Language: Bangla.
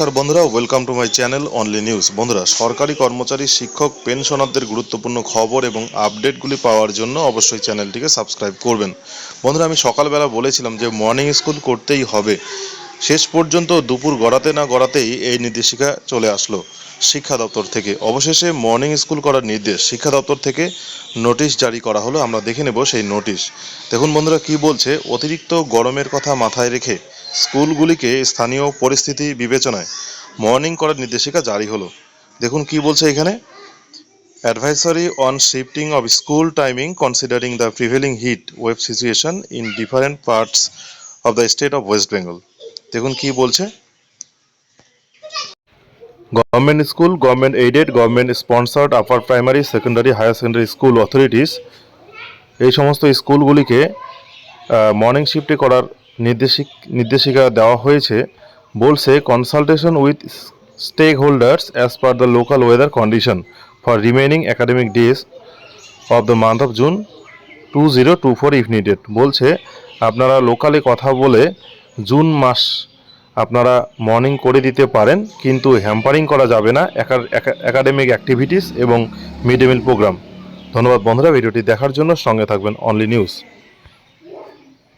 নমস্কার বন্ধুরা welcome to my channel only news বন্ধুরা, সরকারি কর্মচারী, শিক্ষক, পেনশনারদের গুরুত্বপূর্ণ খবর এবং আপডেটগুলি পাওয়ার জন্য অবশ্যই চ্যানেলটিকে সাবস্ক্রাইব করবেন। বন্ধুরা, আমি সকালবেলা বলেছিলাম যে মর্নিং স্কুল করতেই হবে। শেষ পর্যন্ত দুপুর গড়াতে না গড়াতেই এই নির্দেশিকা চলে আসলো শিক্ষা দপ্তর থেকে। অবশেষে মর্নিং স্কুল করার নির্দেশ শিক্ষা দপ্তর থেকে নোটিশ জারি করা হলো। আমরা দেখে নেব সেই নোটিশ দেখুন বন্ধুরা, কি বলছে? অতিরিক্ত গরমের কথা মাথায় রেখে স্কুলগুলিকে স্থানীয় পরিস্থিতি বিবেচনায় মর্নিং করার নির্দেশিকা জারি হলো। দেখুন কি বলছে এখানে। Advisory on shifting of school timing considering the prevailing heat wave situation in different parts of the state of West Bengal দেখুন কি বলছে। Government school government aided government sponsored upper primary secondary higher secondary school authorities এই সমস্ত স্কুলগুলিকে মর্নিং শিফটে করার নির্দেশিক নির্দেশিকা দেওয়া হয়েছে। বলছে, consultation with stakeholders as per the local weather condition for remaining academic days of the month of June two zero two four if needed. বলছে, আপনারা লোকালে কথা বলে জুন মাস আপনারা মর্নিং করে দিতে পারেন, কিন্তু হ্যাম্পারিং করা যাবে না। একাডেমিক অ্যাক্টিভিটিস এবং মিড ডে মিল প্রোগ্রাম। ধন্যবাদ বন্ধুরা, ভিডিওটি দেখার জন্য সঙ্গে থাকবেন অনলি নিউজ।